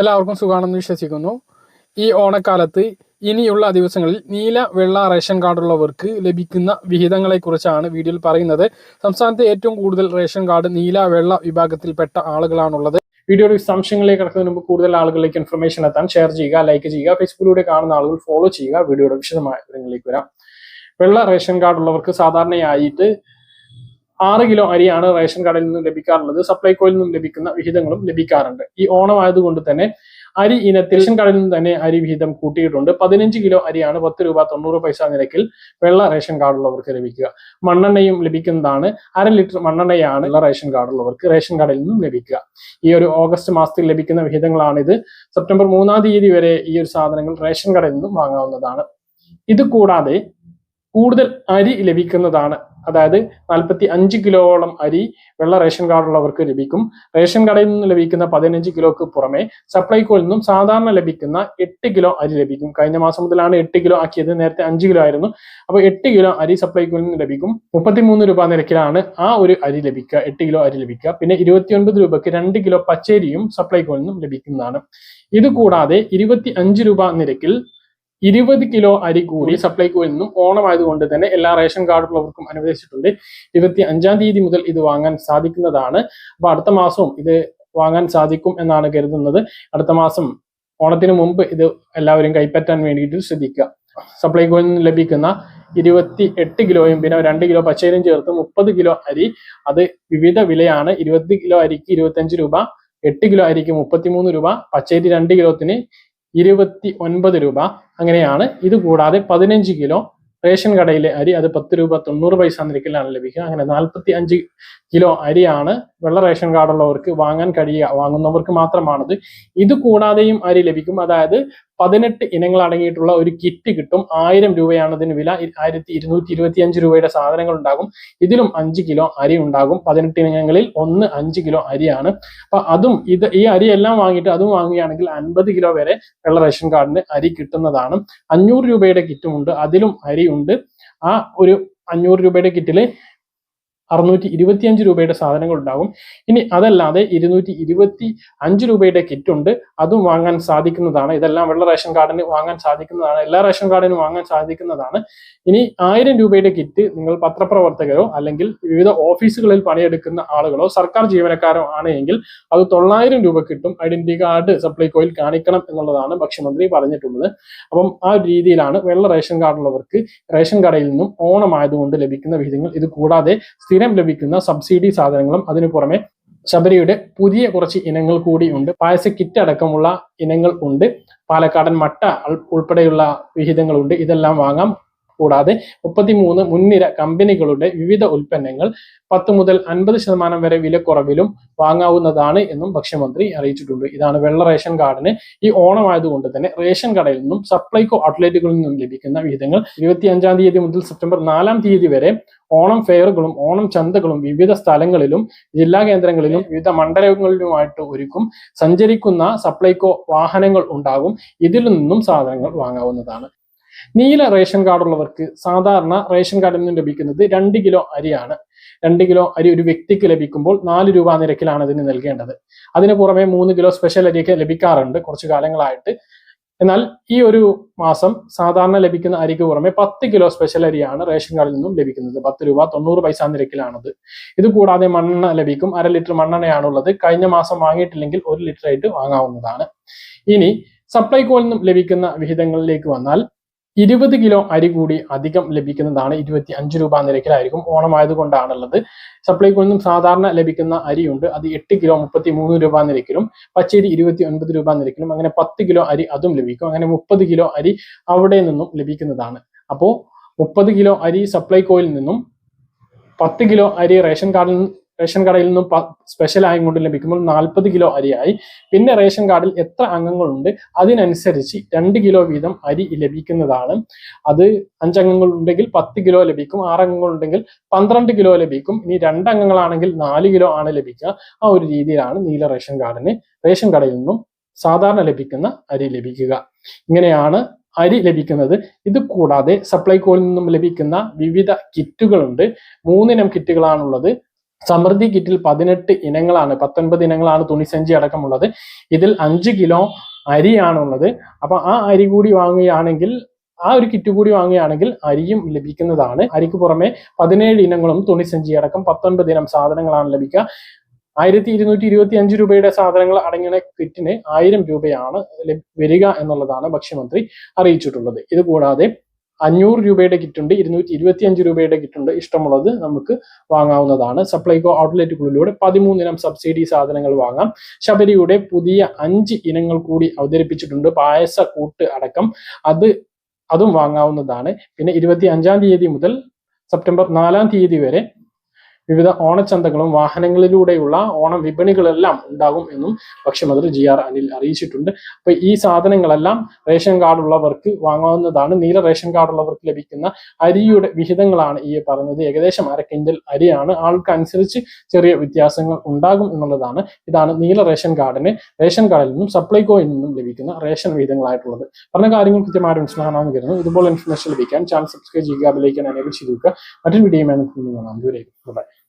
എല്ലാവർക്കും സുഖമാണെന്ന് വിശ്വസിക്കുന്നു. ഈ ഓണക്കാലത്ത് ഇനിയുള്ള ദിവസങ്ങളിൽ നീല വെള്ള റേഷൻ കാർഡുള്ളവർക്ക് ലഭിക്കുന്ന വിഹിതങ്ങളെക്കുറിച്ചാണ് വീഡിയോയിൽ പറയുന്നത്. സംസ്ഥാനത്തെ ഏറ്റവും കൂടുതൽ റേഷൻ കാർഡ് നീല വെള്ള വിഭാഗത്തിൽപ്പെട്ട ആളുകളാണുള്ളത്. വീഡിയോയുടെ വിശദാംശങ്ങളിലേക്ക് കിടക്കുന്നതിന് മുമ്പ് കൂടുതൽ ആളുകളിലേക്ക് ഇൻഫർമേഷൻ എത്താൻ ഷെയർ ചെയ്യുക ലൈക്ക് ചെയ്യുക ഫേസ്ബുക്കിലൂടെ കാണുന്ന ആളുകൾ ഫോളോ ചെയ്യുക. വീഡിയോയുടെ വിശദമായ വിവരങ്ങളിലേക്ക് വരാം. വെള്ള റേഷൻ കാർഡ് ഉള്ളവർക്ക് സാധാരണയായിട്ട് ആറ് കിലോ അരിയാണ് റേഷൻ കടയിൽ നിന്നും ലഭിക്കാറുള്ളത്. സപ്ലൈകോയിൽ നിന്നും ലഭിക്കുന്ന വിഹിതങ്ങളും ലഭിക്കാറുണ്ട്. ഈ ഓണം ആയതുകൊണ്ട് തന്നെ അരി ഇനത്തിൽ റേഷൻ കടയിൽ നിന്ന് തന്നെ അരി വിഹിതം കൂട്ടിയിട്ടുണ്ട്. പതിനഞ്ച് കിലോ അരിയാണ് പത്ത് രൂപ തൊണ്ണൂറ് പൈസ നിരക്കിൽ വെള്ള റേഷൻ കാർഡുള്ളവർക്ക് ലഭിക്കുക. മണ്ണെണ്ണയും ലഭിക്കുന്നതാണ്. അര ലിറ്റർ മണ്ണെണ്ണയാണ് വെള്ള റേഷൻ കാർഡുള്ളവർക്ക് റേഷൻ കടയിൽ നിന്നും ലഭിക്കുക. ഈ ഒരു ഓഗസ്റ്റ് മാസത്തിൽ ലഭിക്കുന്ന വിഹിതങ്ങളാണിത്. സെപ്റ്റംബർ മൂന്നാം തീയതി വരെ ഈ ഒരു സാധനങ്ങൾ റേഷൻ കടയിൽ നിന്നും വാങ്ങാവുന്നതാണ്. ഇത് കൂടാതെ കൂടുതൽ അരി ലഭിക്കുന്നതാണ് അതായത് നാൽപ്പത്തി അഞ്ച് കിലോളം അരി വെള്ള റേഷൻ കാർഡുള്ളവർക്ക് ലഭിക്കും. റേഷൻ കടയിൽ നിന്ന് ലഭിക്കുന്ന പതിനഞ്ച് കിലോക്ക് പുറമെ സപ്ലൈകോയിൽ നിന്നും സാധാരണ ലഭിക്കുന്ന എട്ട് കിലോ അരി ലഭിക്കും. കഴിഞ്ഞ മാസം മുതലാണ് എട്ട് കിലോ ആക്കിയത്. നേരത്തെ അഞ്ച് കിലോ ആയിരുന്നു. അപ്പോൾ എട്ട് കിലോ അരി സപ്ലൈകോയിൽ നിന്ന് ലഭിക്കും. മുപ്പത്തിമൂന്ന് രൂപ നിരക്കിലാണ് ആ ഒരു അരി ലഭിക്കുക. എട്ട് കിലോ അരി ലഭിക്കുക. പിന്നെ ഇരുപത്തിയൊൻപത് രൂപയ്ക്ക് രണ്ട് കിലോ പച്ചരിയും സപ്ലൈകോയിൽ നിന്നും ലഭിക്കുന്നതാണ്. ഇത് കൂടാതെ ഇരുപത്തി അഞ്ച് രൂപ നിരക്കിൽ ഇരുപത് കിലോ അരി കൂടി സപ്ലൈകോയിൽ നിന്നും ഓണമായതുകൊണ്ട് തന്നെ എല്ലാ റേഷൻ കാർഡുള്ളവർക്കും അനുവദിച്ചിട്ടുണ്ട്. ഇരുപത്തി അഞ്ചാം തീയതി മുതൽ ഇത് വാങ്ങാൻ സാധിക്കുന്നതാണ്. അപ്പൊ അടുത്ത മാസവും ഇത് വാങ്ങാൻ സാധിക്കും എന്നാണ് കരുതുന്നത്. അടുത്ത മാസം ഓണത്തിന് മുമ്പ് ഇത് എല്ലാവരും കൈപ്പറ്റാൻ വേണ്ടിയിട്ട് ശ്രദ്ധിക്കുക. സപ്ലൈകോയിൽ നിന്ന് ലഭിക്കുന്ന ഇരുപത്തി എട്ട് കിലോയും പിന്നെ രണ്ട് കിലോ പച്ചരിയും ചേർത്ത് മുപ്പത് കിലോ അരി. അത് വിവിധ വിലയാണ്. ഇരുപത് കിലോ അരിക്ക് ഇരുപത്തഞ്ച് രൂപ എട്ട് കിലോ അരിക്ക് മുപ്പത്തിമൂന്ന് രൂപ പച്ചരി രണ്ട് കിലോത്തിന് ഇരുപത്തി ഒൻപത് രൂപ. അങ്ങനെയാണ്. ഇത് കൂടാതെ പതിനഞ്ച് കിലോ റേഷൻ കടയിലെ അരി അത് പത്ത് രൂപ തൊണ്ണൂറ് പൈസ നിരക്കിലാണ് ലഭിക്കുക. അങ്ങനെ നാൽപ്പത്തി അഞ്ച് കിലോ അരിയാണ് വെള്ള റേഷൻ കാർഡുള്ളവർക്ക് വാങ്ങാൻ കഴിയുക വാങ്ങുന്നവർക്ക് മാത്രമാണത്. ഇത് കൂടാതെയും അരി ലഭിക്കും. അതായത് പതിനെട്ട് ഇനങ്ങൾ അടങ്ങിയിട്ടുള്ള ഒരു കിറ്റ് കിട്ടും. ആയിരം രൂപയാണ് അതിന് വില. ആയിരത്തി ഇരുന്നൂറ്റി ഇരുപത്തി അഞ്ച് രൂപയുടെ സാധനങ്ങൾ ഉണ്ടാകും. ഇതിലും അഞ്ച് കിലോ അരി ഉണ്ടാകും. പതിനെട്ട് ഇനങ്ങളിൽ ഒന്ന് അഞ്ച് കിലോ അരിയാണ്. അപ്പൊ അതും ഇത് ഈ അരി എല്ലാം വാങ്ങിയിട്ട് അതും വാങ്ങുകയാണെങ്കിൽ അൻപത് കിലോ വരെ വെള്ള റേഷൻ കാർഡിന് അരി കിട്ടുന്നതാണ്. അഞ്ഞൂറ് രൂപയുടെ കിറ്റും ഉണ്ട്. അതിലും അരി ഉണ്ട്. ആ ഒരു അഞ്ഞൂറ് രൂപയുടെ കിറ്റിൽ അറുന്നൂറ്റി ഇരുപത്തിയഞ്ച് രൂപയുടെ സാധനങ്ങൾ ഉണ്ടാകും ഇനി അതല്ലാതെ ഇരുന്നൂറ്റി ഇരുപത്തി അഞ്ച് രൂപയുടെ കിറ്റ് ഉണ്ട് അതും വാങ്ങാൻ സാധിക്കുന്നതാണ്. ഇതെല്ലാം വെള്ള റേഷൻ കാർഡിന് വാങ്ങാൻ സാധിക്കുന്നതാണ്. എല്ലാ റേഷൻ കാർഡിനും വാങ്ങാൻ സാധിക്കുന്നതാണ്. ഇനി ആയിരം രൂപയുടെ കിറ്റ് നിങ്ങൾ പത്രപ്രവർത്തകരോ അല്ലെങ്കിൽ വിവിധ ഓഫീസുകളിൽ പണിയെടുക്കുന്ന ആളുകളോ സർക്കാർ ജീവനക്കാരോ ആണ് എങ്കിൽ അത് തൊള്ളായിരം രൂപ കിട്ടും. ഐഡന്റിറ്റി കാർഡ് സപ്ലൈകോയിൽ കാണിക്കണം എന്നുള്ളതാണ് ഭക്ഷ്യമന്ത്രി പറഞ്ഞിട്ടുള്ളത്. അപ്പം ആ രീതിയിലാണ് വെള്ള റേഷൻ കാർഡുള്ളവർക്ക് റേഷൻ കടയിൽ നിന്നും ഓണമായതുകൊണ്ട് ലഭിക്കുന്ന വിഹിതങ്ങൾ. ഇത് കൂടാതെ സ്ഥിരം ലഭിക്കുന്ന സബ്സിഡി സാധനങ്ങളും അതിനു പുറമെ ശബരിയുടെ പുതിയ കുറച്ച് ഇനങ്ങൾ കൂടി ഉണ്ട്. പായസ കിറ്റ് അടക്കമുള്ള ഇനങ്ങൾ ഉണ്ട്. പാലക്കാടൻ മട്ട ഉൾ- ഉൾപ്പെടെയുള്ള വിഹിതങ്ങളുണ്ട്. ഇതെല്ലാം വാങ്ങാം. കൂടാതെ മുപ്പത്തിമൂന്ന് മുൻനിര കമ്പനികളുടെ വിവിധ ഉൽപ്പന്നങ്ങൾ പത്ത് മുതൽ അൻപത് ശതമാനം വരെ വിലക്കുറവിലും വാങ്ങാവുന്നതാണ് എന്നും ഭക്ഷ്യമന്ത്രി അറിയിച്ചിട്ടുണ്ട്. ഇതാണ് വെള്ള റേഷൻ കാർഡിന് ഈ ഓണമായതുകൊണ്ട് തന്നെ റേഷൻ കടയിൽ നിന്നും സപ്ലൈകോ ഔട്ട്ലെറ്റുകളിൽ നിന്നും ലഭിക്കുന്ന വിഹിതങ്ങൾ ഇരുപത്തി അഞ്ചാം തീയതി മുതൽ സെപ്റ്റംബർ നാലാം തീയതി വരെ ഓണം ഫെയറുകളും ഓണം ചന്തകളും വിവിധ സ്ഥലങ്ങളിലും ജില്ലാ കേന്ദ്രങ്ങളിലും വിവിധ മണ്ഡലങ്ങളിലുമായിട്ട് ഒരുക്കും സഞ്ചരിക്കുന്ന സപ്ലൈകോ വാഹനങ്ങൾ ഉണ്ടാകും. ഇതിൽ നിന്നും സാധനങ്ങൾ വാങ്ങാവുന്നതാണ്. നീല റേഷൻ കാർഡുള്ളവർക്ക് സാധാരണ റേഷൻ കാർഡിൽ നിന്ന് ലഭിക്കുന്നത് രണ്ട് കിലോ അരിയാണ്. രണ്ട് കിലോ അരി ഒരു വ്യക്തിക്ക് ലഭിക്കുമ്പോൾ നാല് രൂപ നിരക്കിലാണ് അതിന് നൽകേണ്ടത്. അതിന് പുറമെ മൂന്ന് കിലോ സ്പെഷ്യൽ അരിയൊക്കെ ലഭിക്കാറുണ്ട് കുറച്ചു കാലങ്ങളായിട്ട്. എന്നാൽ ഈ ഒരു മാസം സാധാരണ ലഭിക്കുന്ന അരിക്ക് പുറമെ പത്ത് കിലോ സ്പെഷ്യൽ അരിയാണ് റേഷൻ കാർഡിൽ നിന്നും ലഭിക്കുന്നത്. പത്ത് രൂപ തൊണ്ണൂറ് പൈസ നിരക്കിലാണത്. ഇത് കൂടാതെ മണ്ണെണ്ണ ലഭിക്കും. അര ലിറ്റർ മണ്ണെണ്ണയാണുള്ളത്. കഴിഞ്ഞ മാസം വാങ്ങിയിട്ടില്ലെങ്കിൽ ഒരു ലിറ്റർ ആയിട്ട് വാങ്ങാവുന്നതാണ്. ഇനി സപ്ലൈകോയിൽ നിന്നും ലഭിക്കുന്ന വിഹിതങ്ങളിലേക്ക് വന്നാൽ ഇരുപത് കിലോ അരി കൂടി അധികം ലഭിക്കുന്നതാണ് ഇരുപത്തി അഞ്ച് രൂപ നിരക്കിലായിരിക്കും ഓണമായതുകൊണ്ടാണുള്ളത്. സപ്ലൈകോയിൽ നിന്നും സാധാരണ ലഭിക്കുന്ന അരിയുണ്ട്. അത് എട്ട് കിലോ മുപ്പത്തി മൂന്ന് രൂപ നിരക്കിലും പച്ചരി ഇരുപത്തി ഒൻപത് രൂപ നിരക്കിലും അങ്ങനെ പത്ത് കിലോ അരി അതും ലഭിക്കും. അങ്ങനെ മുപ്പത് കിലോ അരി അവിടെ നിന്നും ലഭിക്കുന്നതാണ്. അപ്പോൾ മുപ്പത് കിലോ അരി സപ്ലൈകോയിൽ നിന്നും പത്ത് കിലോ അരി റേഷൻ കാർഡിൽ റേഷൻ കടയിൽ നിന്നും സ്പെഷ്യൽ ആയും കൊണ്ട് ലഭിക്കുമ്പോൾ നാൽപ്പത് കിലോ അരിയായി. പിന്നെ റേഷൻ കാർഡിൽ എത്ര അംഗങ്ങളുണ്ട്? അതിനനുസരിച്ച് രണ്ട് കിലോ വീതം അരി ലഭിക്കുന്നതാണ്. അത് അഞ്ചംഗങ്ങൾ ഉണ്ടെങ്കിൽ പത്ത് കിലോ ലഭിക്കും. ആറംഗങ്ങൾ ഉണ്ടെങ്കിൽ പന്ത്രണ്ട് കിലോ ലഭിക്കും. ഇനി രണ്ടംഗങ്ങളാണെങ്കിൽ നാല് കിലോ ആണ് ലഭിക്കുക. ആ ഒരു രീതിയിലാണ് നീല റേഷൻ കാർഡിന് റേഷൻ കടയിൽ നിന്നും സാധാരണ ലഭിക്കുന്ന അരി ലഭിക്കുക. ഇങ്ങനെയാണ് അരി ലഭിക്കുന്നത്. ഇത് കൂടാതെ സപ്ലൈകോയിൽ നിന്നും ലഭിക്കുന്ന വിവിധ കിറ്റുകളുണ്ട് മൂന്നിനം കിറ്റുകളാണുള്ളത് സമൃദ്ധി കിറ്റിൽ പതിനെട്ട് ഇനങ്ങളാണ് പത്തൊൻപത് ഇനങ്ങളാണ് തുണിസഞ്ചി അടക്കമുള്ളത്. ഇതിൽ അഞ്ച് കിലോ അരിയാണുള്ളത്. അപ്പൊ ആ അരി കൂടി വാങ്ങുകയാണെങ്കിൽ ആ ഒരു കിറ്റ് കൂടി വാങ്ങുകയാണെങ്കിൽ അരിയും ലഭിക്കുന്നതാണ്. അരിക്ക് പുറമെ പതിനേഴ് ഇനങ്ങളും തുണിസഞ്ചി അടക്കം പത്തൊൻപത് ഇനം സാധനങ്ങളാണ് ലഭിക്കുക. ആയിരത്തി ഇരുന്നൂറ്റി ഇരുപത്തി അഞ്ച് രൂപയുടെ സാധനങ്ങൾ അടങ്ങിയ കിറ്റിന് ആയിരം രൂപയാണ് വരിക എന്നുള്ളതാണ് ഭക്ഷ്യമന്ത്രി അറിയിച്ചിട്ടുള്ളത്. ഇത് കൂടാതെ അഞ്ഞൂറ് രൂപയുടെ കിറ്റുണ്ട് ഇരുന്നൂറ്റി ഇരുപത്തി അഞ്ച് രൂപയുടെ കിറ്റുണ്ട് ഇഷ്ടമുള്ളത് നമുക്ക് വാങ്ങാവുന്നതാണ്. സപ്ലൈകോ ഔട്ട്ലെറ്റുകളിലൂടെ പതിമൂന്നിനം സബ്സിഡി സാധനങ്ങൾ വാങ്ങാം. ശബരിയുടെ പുതിയ അഞ്ച് ഇനങ്ങൾ കൂടി അവതരിപ്പിച്ചിട്ടുണ്ട്. പായസ കൂട്ട് അടക്കം. അത് അതും വാങ്ങാവുന്നതാണ്. പിന്നെ ഇരുപത്തി അഞ്ചാം തീയതി മുതൽ സെപ്റ്റംബർ നാലാം തീയതി വരെ വിവിധ ഓണച്ചന്തകളും വാഹനങ്ങളിലൂടെയുള്ള ഓണം വിപണികളെല്ലാം ഉണ്ടാകും എന്നും ഭക്ഷ്യമന്ത്രി ജി ആർ അനിൽ അറിയിച്ചിട്ടുണ്ട്. അപ്പൊ ഈ സാധനങ്ങളെല്ലാം റേഷൻ കാർഡ് ഉള്ളവർക്ക് വാങ്ങാവുന്നതാണ്. നീല റേഷൻ കാർഡ് ഉള്ളവർക്ക് ലഭിക്കുന്ന അരിയുടെ വിഹിതങ്ങളാണ് ഈ പറഞ്ഞത് ഏകദേശം അര കിൻഡൽ അരിയാണ്. ആൾക്കനുസരിച്ച് ചെറിയ വ്യത്യാസങ്ങൾ ഉണ്ടാകും എന്നുള്ളതാണ്. ഇതാണ് നീല റേഷൻ കാർഡിന് റേഷൻ കാർഡിൽ നിന്നും സപ്ലൈകോയിൽ നിന്നും ലഭിക്കുന്ന റേഷൻ വിഹിതങ്ങളായിട്ടുള്ളത്. പറഞ്ഞ കാര്യങ്ങൾ കൃത്യമായിട്ട് മനസ്സിലാക്കാമെന്ന് കരുതുന്നു ഇതുപോലെ ഇൻഫർമേഷൻ ലഭിക്കാൻ ചാനൽ സബ്സ്ക്രൈബ് ചെയ്യുക ബെലൈക്കൻ എനേബിൾ ചെയ്തു മറ്റൊരു വീഡിയോ കാണാം. ദൂരേക്കും bye bye